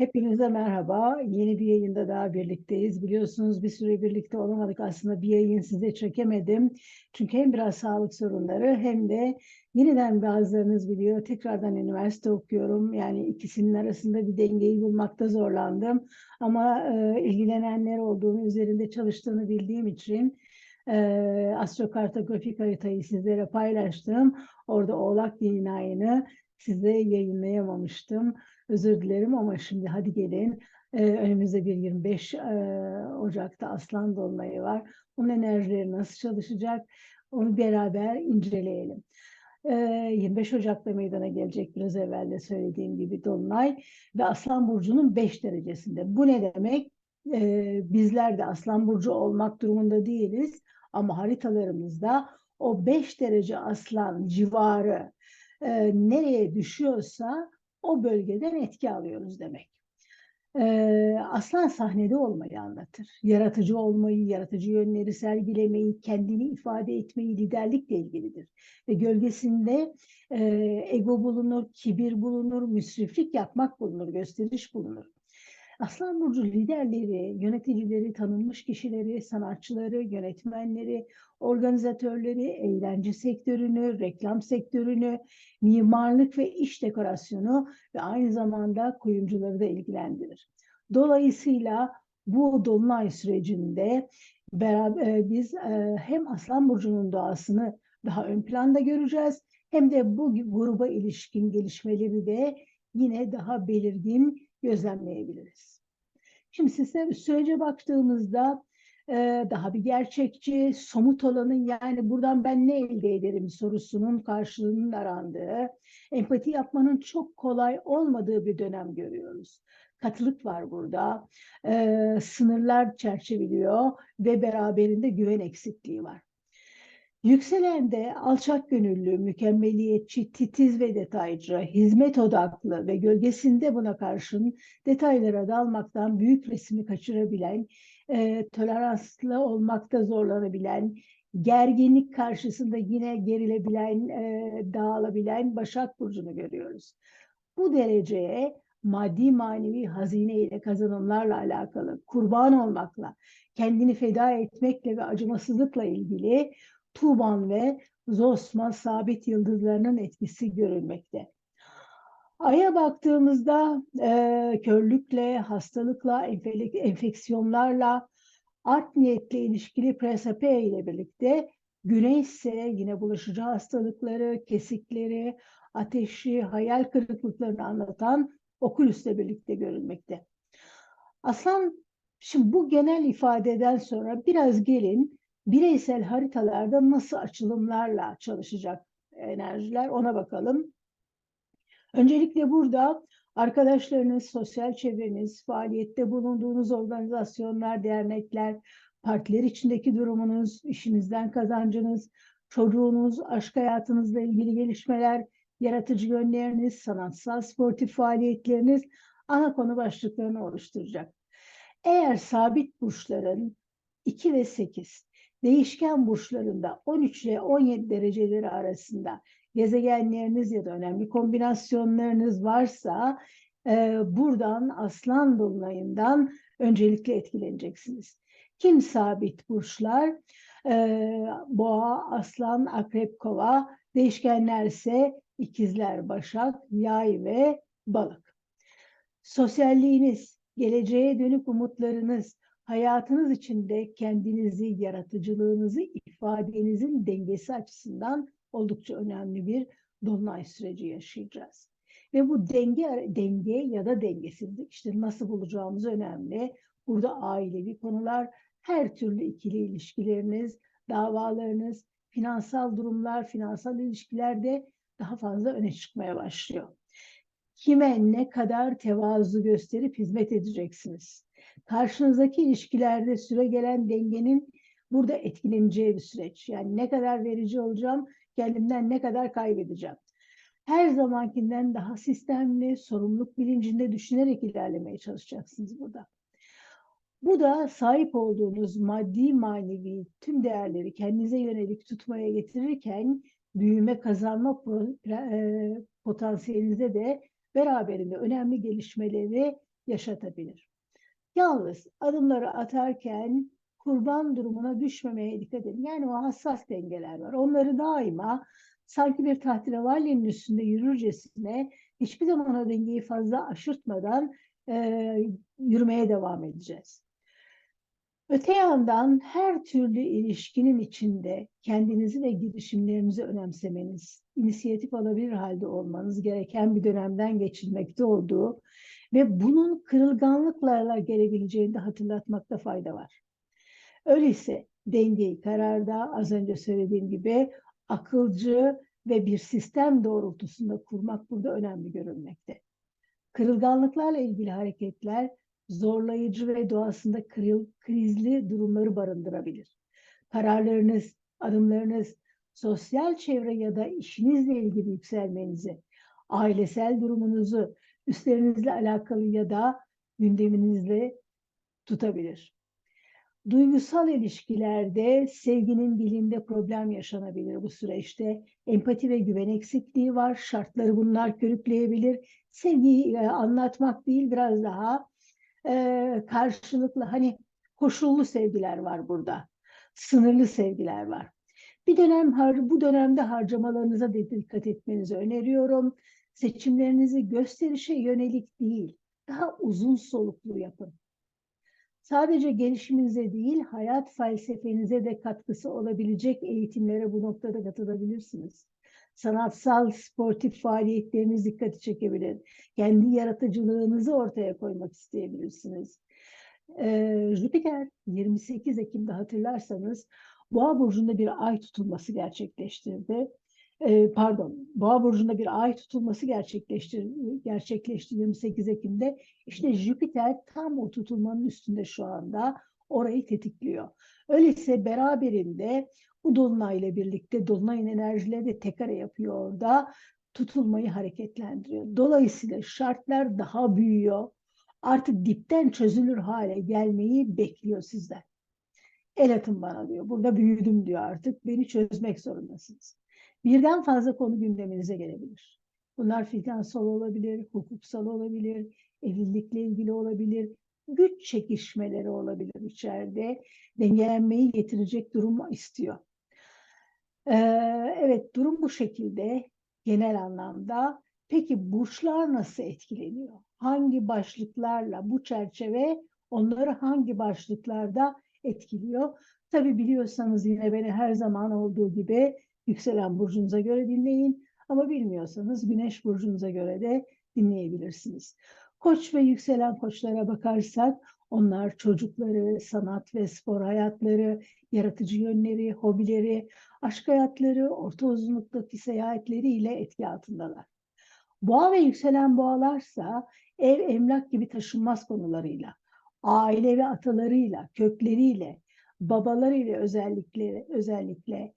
Hepinize merhaba. Yeni bir yayında daha birlikteyiz. Biliyorsunuz bir süre birlikte olamadık. Aslında bir yayın size çekemedim. Çünkü hem biraz sağlık sorunları hem de yeniden bazılarınız biliyor. Tekrardan üniversite okuyorum. Yani ikisinin arasında bir dengeyi bulmakta zorlandım. Ama e, ilgilenenler olduğunu, üzerinde çalıştığını bildiğim için e, astrokartografik haritayı sizlere paylaştım. Orada Oğlak Yayın Ayı'nı size yayınlayamamıştım. Özür dilerim ama şimdi hadi gelin. Ee, önümüzde bir 25 e, Ocak'ta Aslan Dolunay'ı var. Onun enerjileri nasıl çalışacak? Onu beraber inceleyelim. Ee, 25 Ocak'ta meydana gelecek biraz evvel de söylediğim gibi Dolunay ve Aslan Burcu'nun 5 derecesinde. Bu ne demek? Ee, bizler de Aslan Burcu olmak durumunda değiliz ama haritalarımızda o 5 derece Aslan civarı e, nereye düşüyorsa o bölgeden etki alıyoruz demek. Ee, aslan sahnede olmayı anlatır. Yaratıcı olmayı, yaratıcı yönleri sergilemeyi, kendini ifade etmeyi, liderlikle ilgilidir. Ve gölgesinde e, ego bulunur, kibir bulunur, müsriflik yapmak bulunur, gösteriş bulunur. Aslan Burcu liderleri, yöneticileri, tanınmış kişileri, sanatçıları, yönetmenleri, organizatörleri, eğlence sektörünü, reklam sektörünü, mimarlık ve iş dekorasyonu ve aynı zamanda kuyumcuları da ilgilendirir. Dolayısıyla bu dolunay sürecinde beraber e, biz e, hem Aslan Burcu'nun doğasını daha ön planda göreceğiz hem de bu gruba ilişkin gelişmeleri de yine daha belirgin gözlemleyebiliriz. Şimdi size sürece baktığımızda e, daha bir gerçekçi, somut olanın yani buradan ben ne elde ederim sorusunun karşılığının arandığı, empati yapmanın çok kolay olmadığı bir dönem görüyoruz. Katılık var burada, e, sınırlar çerçeveliyor ve beraberinde güven eksikliği var. Yükselen de alçak gönüllü, mükemmeliyetçi, titiz ve detaycı, hizmet odaklı ve gölgesinde buna karşın detaylara dalmaktan büyük resmi kaçırabilen, e, toleranslı olmakta zorlanabilen, gerginlik karşısında yine gerilebilen, e, dağılabilen Başak Burcu'nu görüyoruz. Bu dereceye maddi manevi hazine ile kazanımlarla alakalı, kurban olmakla, kendini feda etmekle ve acımasızlıkla ilgili Tuban ve Zosma sabit yıldızlarının etkisi görülmekte. Ay'a baktığımızda e, körlükle, hastalıkla, enfeksiyonlarla, art niyetle ilişkili presape ile birlikte Güney ise yine bulaşıcı hastalıkları, kesikleri, ateşi, hayal kırıklıklarını anlatan okülüsle birlikte görülmekte. Aslan, şimdi bu genel ifadeden sonra biraz gelin bireysel haritalarda nasıl açılımlarla çalışacak enerjiler ona bakalım. Öncelikle burada arkadaşlarınız, sosyal çevreniz, faaliyette bulunduğunuz organizasyonlar, dernekler, partiler içindeki durumunuz, işinizden kazancınız, çocuğunuz, aşk hayatınızla ilgili gelişmeler, yaratıcı yönleriniz, sanatsal, sportif faaliyetleriniz ana konu başlıklarını oluşturacak. Eğer sabit burçların 2 ve 8 değişken burçlarında 13 ile 17 dereceleri arasında gezegenleriniz ya da önemli kombinasyonlarınız varsa e, buradan aslan dolunayından öncelikle etkileneceksiniz. Kim sabit burçlar? E, boğa, aslan, akrep, kova. Değişkenler ise ikizler, başak, yay ve balık. Sosyalliğiniz, geleceğe dönük umutlarınız, hayatınız içinde kendinizi, yaratıcılığınızı, ifadenizin dengesi açısından oldukça önemli bir dolunay süreci yaşayacağız. Ve bu denge denge ya da dengesizlik işte nasıl bulacağımız önemli. Burada ailevi konular, her türlü ikili ilişkileriniz, davalarınız, finansal durumlar, finansal ilişkilerde daha fazla öne çıkmaya başlıyor. Kime ne kadar tevazu gösterip hizmet edeceksiniz? Karşınızdaki ilişkilerde süre gelen dengenin burada etkileneceği bir süreç. Yani ne kadar verici olacağım, kendimden ne kadar kaybedeceğim. Her zamankinden daha sistemli, sorumluluk bilincinde düşünerek ilerlemeye çalışacaksınız burada. Bu da sahip olduğunuz maddi manevi tüm değerleri kendinize yönelik tutmaya getirirken büyüme kazanma e, potansiyelinize de beraberinde önemli gelişmeleri yaşatabilir. Yalnız adımları atarken kurban durumuna düşmemeye dikkat edin. Yani o hassas dengeler var. Onları daima sanki bir tahterevallenin üstünde yürürcesine hiçbir zaman o dengeyi fazla aşırtmadan e, yürümeye devam edeceğiz. Öte yandan her türlü ilişkinin içinde kendinizi ve girişimlerinizi önemsemeniz, inisiyatif alabilir halde olmanız gereken bir dönemden geçilmekte olduğu ve bunun kırılganlıklarla gelebileceğini de hatırlatmakta fayda var. Öyleyse dengeyi kararda az önce söylediğim gibi akılcı ve bir sistem doğrultusunda kurmak burada önemli görülmekte. Kırılganlıklarla ilgili hareketler zorlayıcı ve doğasında kırıl, krizli durumları barındırabilir. Kararlarınız, adımlarınız, sosyal çevre ya da işinizle ilgili yükselmenizi, ailesel durumunuzu, üstlerinizle alakalı ya da gündeminizle tutabilir. Duygusal ilişkilerde sevginin dilinde problem yaşanabilir bu süreçte. Empati ve güven eksikliği var. Şartları bunlar körükleyebilir. Sevgiyi e, anlatmak değil biraz daha e, karşılıklı hani koşullu sevgiler var burada. Sınırlı sevgiler var. Bir dönem bu dönemde harcamalarınıza dikkat etmenizi öneriyorum. Seçimlerinizi gösterişe yönelik değil, daha uzun soluklu yapın. Sadece gelişiminize değil, hayat felsefenize de katkısı olabilecek eğitimlere bu noktada katılabilirsiniz. Sanatsal, sportif faaliyetleriniz dikkati çekebilir. Kendi yaratıcılığınızı ortaya koymak isteyebilirsiniz. Ee, Jüpiter 28 Ekim'de hatırlarsanız Boğa burcunda bir ay tutulması gerçekleştirdi e, pardon Boğa burcunda bir ay tutulması gerçekleşti, gerçekleşti 28 Ekim'de. İşte Jüpiter tam o tutulmanın üstünde şu anda orayı tetikliyor. Öyleyse beraberinde bu dolunayla birlikte dolunayın enerjileri de tekare yapıyor orada tutulmayı hareketlendiriyor. Dolayısıyla şartlar daha büyüyor. Artık dipten çözülür hale gelmeyi bekliyor sizden. El atın bana diyor. Burada büyüdüm diyor artık. Beni çözmek zorundasınız birden fazla konu gündeminize gelebilir. Bunlar finansal olabilir, hukuksal olabilir, evlilikle ilgili olabilir, güç çekişmeleri olabilir içeride. Dengelenmeyi getirecek durum istiyor. Ee, evet durum bu şekilde genel anlamda. Peki burçlar nasıl etkileniyor? Hangi başlıklarla bu çerçeve onları hangi başlıklarda etkiliyor? Tabi biliyorsanız yine beni her zaman olduğu gibi yükselen burcunuza göre dinleyin. Ama bilmiyorsanız güneş burcunuza göre de dinleyebilirsiniz. Koç ve yükselen koçlara bakarsak onlar çocukları, sanat ve spor hayatları, yaratıcı yönleri, hobileri, aşk hayatları, orta uzunluktaki seyahatleriyle etki altındalar. Boğa ve yükselen boğalarsa ev, emlak gibi taşınmaz konularıyla, aile ve atalarıyla, kökleriyle, babalarıyla özellikle özellikle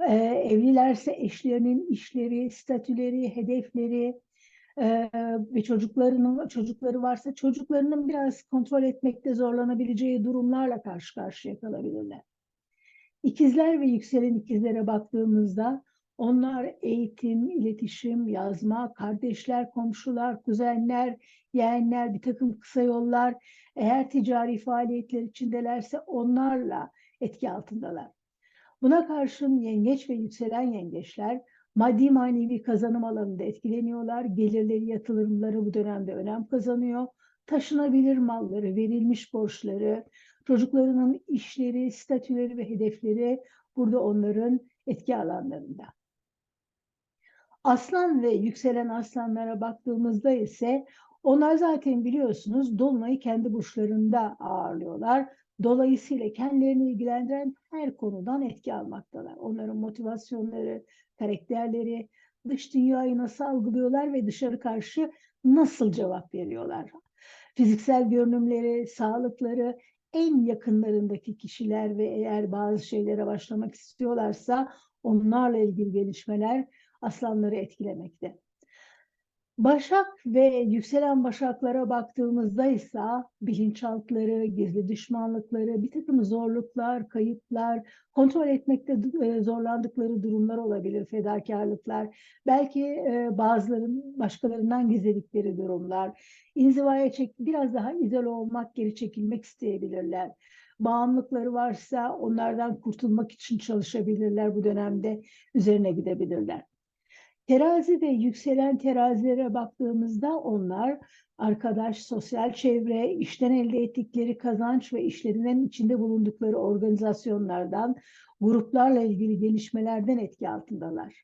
e, evlilerse eşlerinin işleri, statüleri, hedefleri e, ve çocuklarının çocukları varsa çocuklarının biraz kontrol etmekte zorlanabileceği durumlarla karşı karşıya kalabilirler. İkizler ve yükselen ikizlere baktığımızda onlar eğitim, iletişim, yazma, kardeşler, komşular, kuzenler, yeğenler, bir takım kısa yollar, eğer ticari faaliyetler içindelerse onlarla etki altındalar. Buna karşın yengeç ve yükselen yengeçler maddi manevi kazanım alanında etkileniyorlar. Gelirleri, yatırımları bu dönemde önem kazanıyor. Taşınabilir malları, verilmiş borçları, çocuklarının işleri, statüleri ve hedefleri burada onların etki alanlarında. Aslan ve yükselen aslanlara baktığımızda ise onlar zaten biliyorsunuz Dolunay'ı kendi burçlarında ağırlıyorlar. Dolayısıyla kendilerini ilgilendiren her konudan etki almaktalar. Onların motivasyonları, karakterleri, dış dünyayı nasıl algılıyorlar ve dışarı karşı nasıl cevap veriyorlar. Fiziksel görünümleri, sağlıkları, en yakınlarındaki kişiler ve eğer bazı şeylere başlamak istiyorlarsa onlarla ilgili gelişmeler aslanları etkilemekte. Başak ve yükselen başaklara baktığımızda ise bilinçaltları, gizli düşmanlıkları, bir takım zorluklar, kayıplar, kontrol etmekte e, zorlandıkları durumlar olabilir, fedakarlıklar. Belki e, bazıların başkalarından gizledikleri durumlar. İnzivaya çek, biraz daha izole olmak, geri çekilmek isteyebilirler. Bağımlılıkları varsa onlardan kurtulmak için çalışabilirler bu dönemde, üzerine gidebilirler. Terazi ve yükselen terazilere baktığımızda onlar arkadaş, sosyal çevre, işten elde ettikleri kazanç ve işlerinin içinde bulundukları organizasyonlardan, gruplarla ilgili gelişmelerden etki altındalar.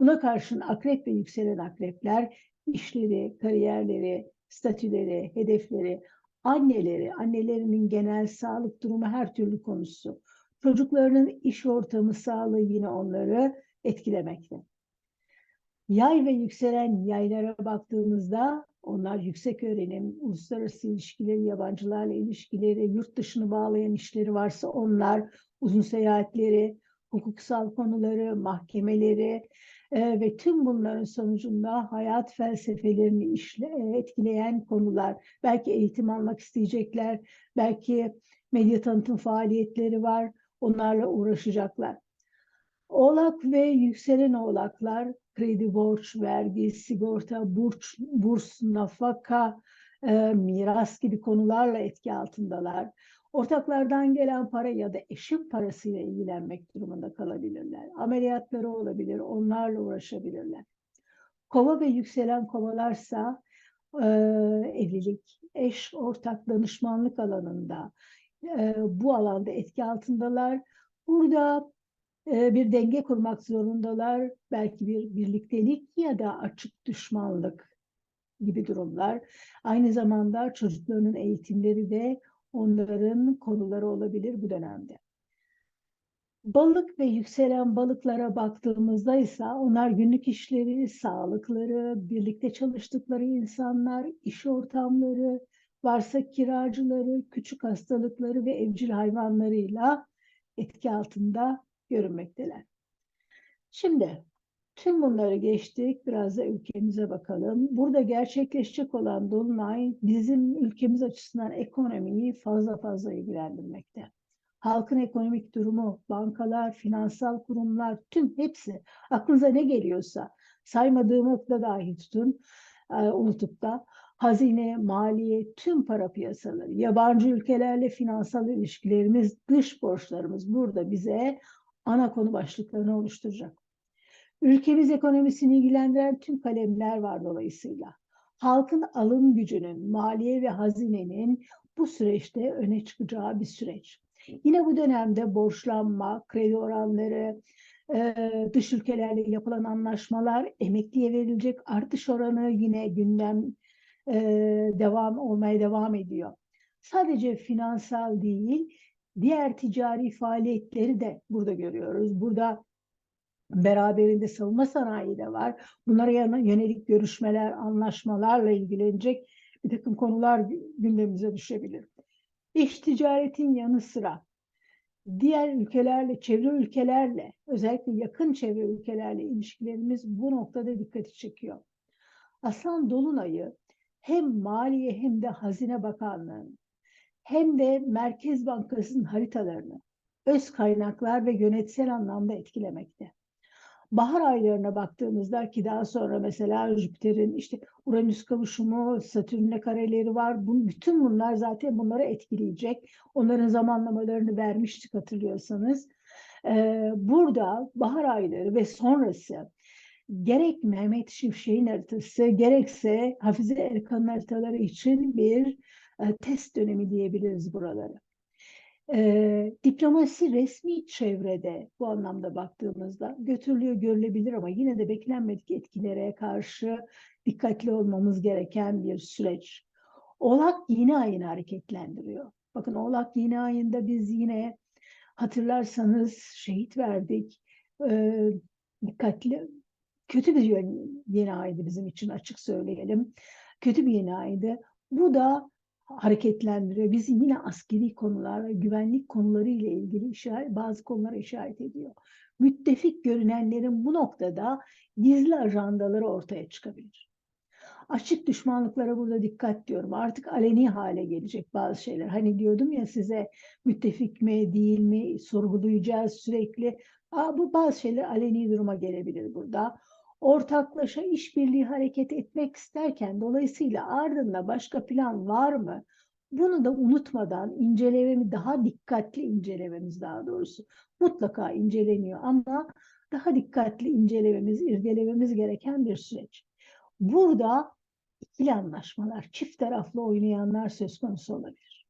Buna karşın akrep ve yükselen akrepler işleri, kariyerleri, statüleri, hedefleri, anneleri, annelerinin genel sağlık durumu her türlü konusu, çocuklarının iş ortamı sağlığı yine onları etkilemekte. Yay ve yükselen yaylara baktığımızda onlar yüksek öğrenim, uluslararası ilişkileri, yabancılarla ilişkileri, yurt dışını bağlayan işleri varsa onlar, uzun seyahatleri, hukuksal konuları, mahkemeleri e, ve tüm bunların sonucunda hayat felsefelerini işle, e, etkileyen konular. Belki eğitim almak isteyecekler, belki medya tanıtım faaliyetleri var, onlarla uğraşacaklar. Oğlak ve yükselen oğlaklar kredi, borç, vergi, sigorta, burç, burs, nafaka, e, miras gibi konularla etki altındalar. Ortaklardan gelen para ya da eşin parasıyla ilgilenmek durumunda kalabilirler. Ameliyatları olabilir, onlarla uğraşabilirler. Kova ve yükselen kovalarsa e, evlilik, eş, ortak, danışmanlık alanında e, bu alanda etki altındalar. Burada bir denge kurmak zorundalar. Belki bir birliktelik ya da açık düşmanlık gibi durumlar. Aynı zamanda çocuklarının eğitimleri de onların konuları olabilir bu dönemde. Balık ve yükselen balıklara baktığımızda ise onlar günlük işleri, sağlıkları, birlikte çalıştıkları insanlar, iş ortamları, varsa kiracıları, küçük hastalıkları ve evcil hayvanlarıyla etki altında görünmekteler. Şimdi tüm bunları geçtik. Biraz da ülkemize bakalım. Burada gerçekleşecek olan Dolunay bizim ülkemiz açısından ekonomiyi fazla fazla ilgilendirmekte. Halkın ekonomik durumu, bankalar, finansal kurumlar, tüm hepsi aklınıza ne geliyorsa saymadığımı da dahi tutun, e, unutup da hazine, maliye, tüm para piyasaları, yabancı ülkelerle finansal ilişkilerimiz, dış borçlarımız burada bize ana konu başlıklarını oluşturacak. Ülkemiz ekonomisini ilgilendiren tüm kalemler var dolayısıyla. Halkın alım gücünün, maliye ve hazinenin bu süreçte öne çıkacağı bir süreç. Yine bu dönemde borçlanma, kredi oranları, dış ülkelerle yapılan anlaşmalar, emekliye verilecek artış oranı yine gündem devam olmaya devam ediyor. Sadece finansal değil, diğer ticari faaliyetleri de burada görüyoruz. Burada beraberinde savunma sanayi de var. Bunlara yönelik görüşmeler, anlaşmalarla ilgilenecek bir takım konular gündemimize düşebilir. İş ticaretin yanı sıra diğer ülkelerle, çevre ülkelerle, özellikle yakın çevre ülkelerle ilişkilerimiz bu noktada dikkati çekiyor. Aslan Dolunay'ı hem Maliye hem de Hazine Bakanlığı'nın hem de Merkez Bankası'nın haritalarını öz kaynaklar ve yönetsel anlamda etkilemekte. Bahar aylarına baktığımızda ki daha sonra mesela Jüpiter'in işte Uranüs kavuşumu, Satürn'le kareleri var. Bu, bütün bunlar zaten bunları etkileyecek. Onların zamanlamalarını vermiştik hatırlıyorsanız. Ee, burada bahar ayları ve sonrası gerek Mehmet Şimşek'in haritası gerekse Hafize Erkan'ın haritaları için bir test dönemi diyebiliriz buraları. E, diplomasi resmi çevrede bu anlamda baktığımızda götürülüyor görülebilir ama yine de beklenmedik etkilere karşı dikkatli olmamız gereken bir süreç. Oğlak yine ayını hareketlendiriyor. Bakın Oğlak yine ayında biz yine hatırlarsanız şehit verdik. E, dikkatli, kötü bir yeni aydı bizim için açık söyleyelim. Kötü bir yeni aydı. Bu da hareketlendiriyor. Bizi yine askeri konular ve güvenlik konuları ile ilgili işaret, bazı konulara işaret ediyor. Müttefik görünenlerin bu noktada gizli ajandaları ortaya çıkabilir. Açık düşmanlıklara burada dikkat diyorum. Artık aleni hale gelecek bazı şeyler. Hani diyordum ya size müttefik mi değil mi sorgulayacağız sürekli. Aa, bu bazı şeyler aleni duruma gelebilir burada. Ortaklaşa işbirliği hareket etmek isterken dolayısıyla ardında başka plan var mı? Bunu da unutmadan incelememi daha dikkatli incelememiz daha doğrusu mutlaka inceleniyor ama daha dikkatli incelememiz, irdelememiz gereken bir süreç. Burada ikili anlaşmalar, çift taraflı oynayanlar söz konusu olabilir.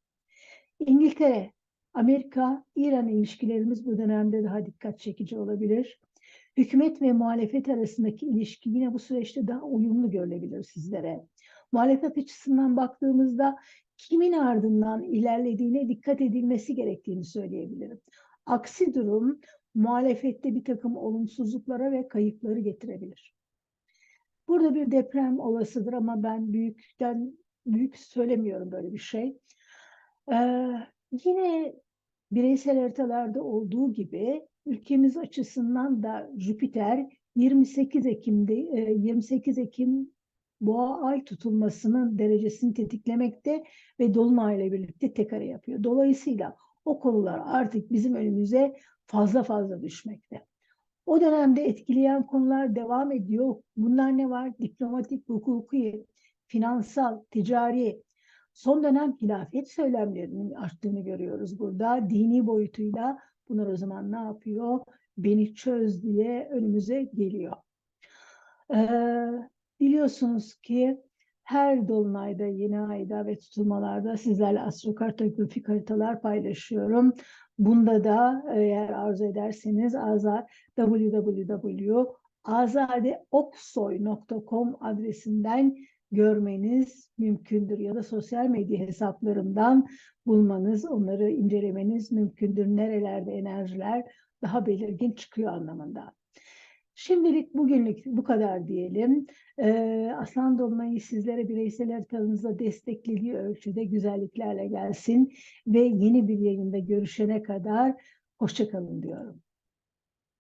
İngiltere, Amerika, İran ilişkilerimiz bu dönemde daha dikkat çekici olabilir. Hükümet ve muhalefet arasındaki ilişki yine bu süreçte daha uyumlu görülebilir sizlere. Muhalefet açısından baktığımızda kimin ardından ilerlediğine dikkat edilmesi gerektiğini söyleyebilirim. Aksi durum muhalefette bir takım olumsuzluklara ve kayıpları getirebilir. Burada bir deprem olasıdır ama ben büyükten büyük söylemiyorum böyle bir şey. Ee, yine bireysel haritalarda olduğu gibi ülkemiz açısından da Jüpiter 28 Ekim'de 28 Ekim boğa ay tutulmasının derecesini tetiklemekte ve dolunayla birlikte tekare yapıyor. Dolayısıyla o konular artık bizim önümüze fazla fazla düşmekte. O dönemde etkileyen konular devam ediyor. Bunlar ne var? Diplomatik, hukuki, finansal, ticari. Son dönem hilafet söylemlerinin arttığını görüyoruz burada. Dini boyutuyla bunlar o zaman ne yapıyor? Beni çöz diye önümüze geliyor. Ee, biliyorsunuz ki her dolunayda, yeni ayda ve tutulmalarda sizlerle astrokartografik haritalar paylaşıyorum. Bunda da eğer arzu ederseniz www.azadeoksoy.com adresinden görmeniz mümkündür ya da sosyal medya hesaplarından bulmanız, onları incelemeniz mümkündür. Nerelerde enerjiler daha belirgin çıkıyor anlamında. Şimdilik bugünlük bu kadar diyelim. Ee, Aslan Dolunay'ı sizlere bireysel haritanızda desteklediği ölçüde güzelliklerle gelsin ve yeni bir yayında görüşene kadar hoşçakalın diyorum.